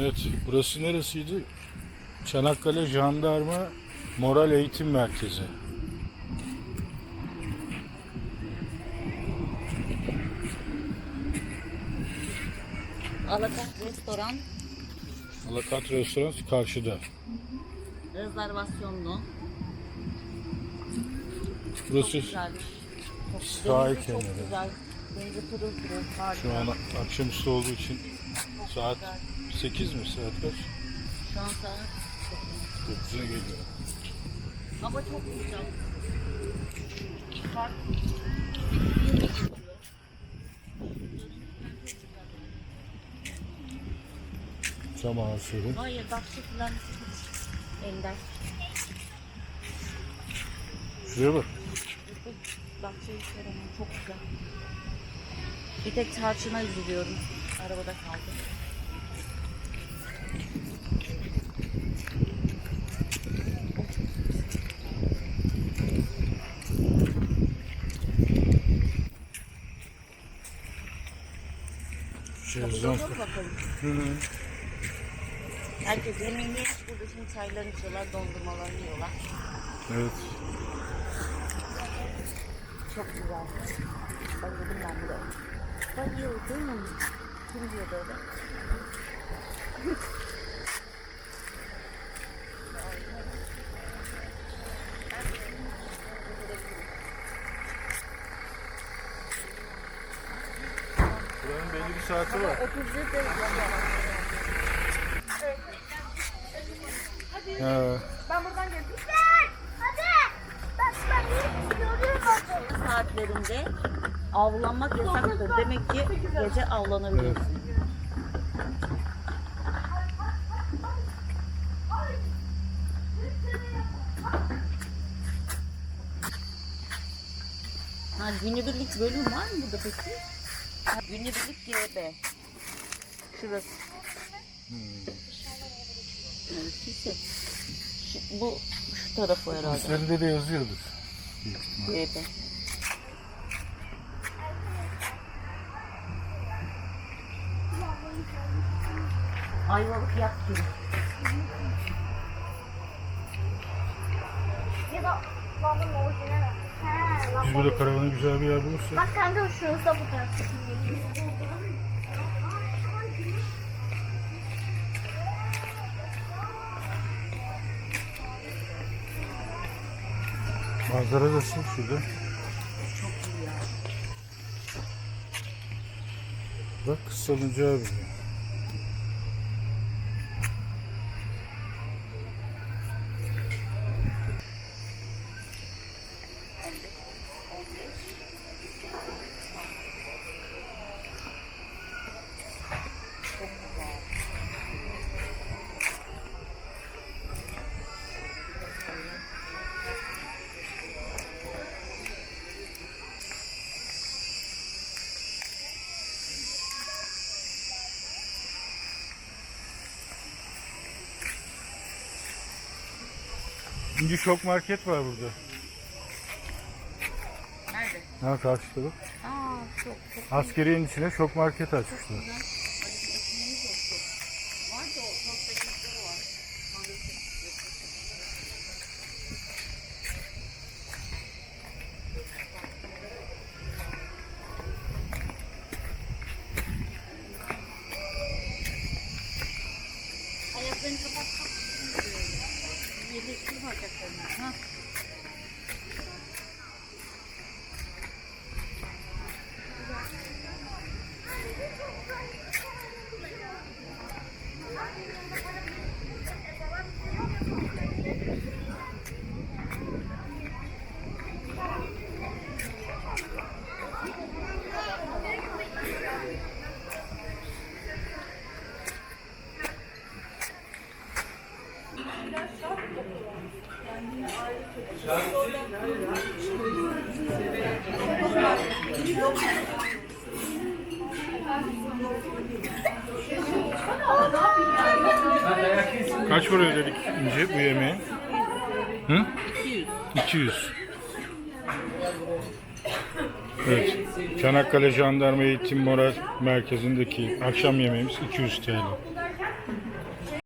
Evet, burası neresiydi? Çanakkale Jandarma Moral Eğitim Merkezi. Alakat restoran Alakat Restoran karşıda. rezervasyonlu. Burası Sahil denizi çok kenarı. güzel. Denizi pırıl pırıl. Harika. şu an akşamüstü olduğu için saat güzel. 8 mi saat kaç? Şu an saat 9'a geliyor. Hava çok güzel. Bak. Çam ağaçları. Hayır bak şu filan ender. Şuraya bak. Bak içeri çok güzel. Bir tek tarçına üzülüyorum. Arabada kaldı. Şezlong. Herkes yemeğini yemiş burada şimdi çaylarını içiyorlar, dondurmalarını yiyorlar. Evet. Çok güzel. Bayıldım ben de. Bayıldım. Kim diyor böyle? Buranın belli bir saati var. 31 de Ha. Ben buradan geldim. Gel. Hadi. Ben ben görüyorum. saatlerinde avlanmak yasaktır. Demek ki gece avlanabilirsin. Ha, günübirlik bölüm var mı burada peki? Ha, günübirlik GB. Şurası. Evet, lise. Şu- bu şu tarafı herhalde. Üstlerinde de yazıyordur. GB. Ayvalık yat gibi. Ya da babamın orijinal. He, Biz burada karavana güzel bir yer bulursak. Bak kanka şurası da bu tarafta. Manzara nasıl şurada? Çok iyi ya. Bak salıncağı bile. İkinci şok market var burada. Nerede? Ha karşıda bak. Aa çok çok Askeriyenin içine şok market açmışlar. no, Kaç para ödedik ince bu yemeğe? Hı? 200. 200. Evet. Çanakkale Jandarma Eğitim Moral Merkezi'ndeki akşam yemeğimiz 200 TL.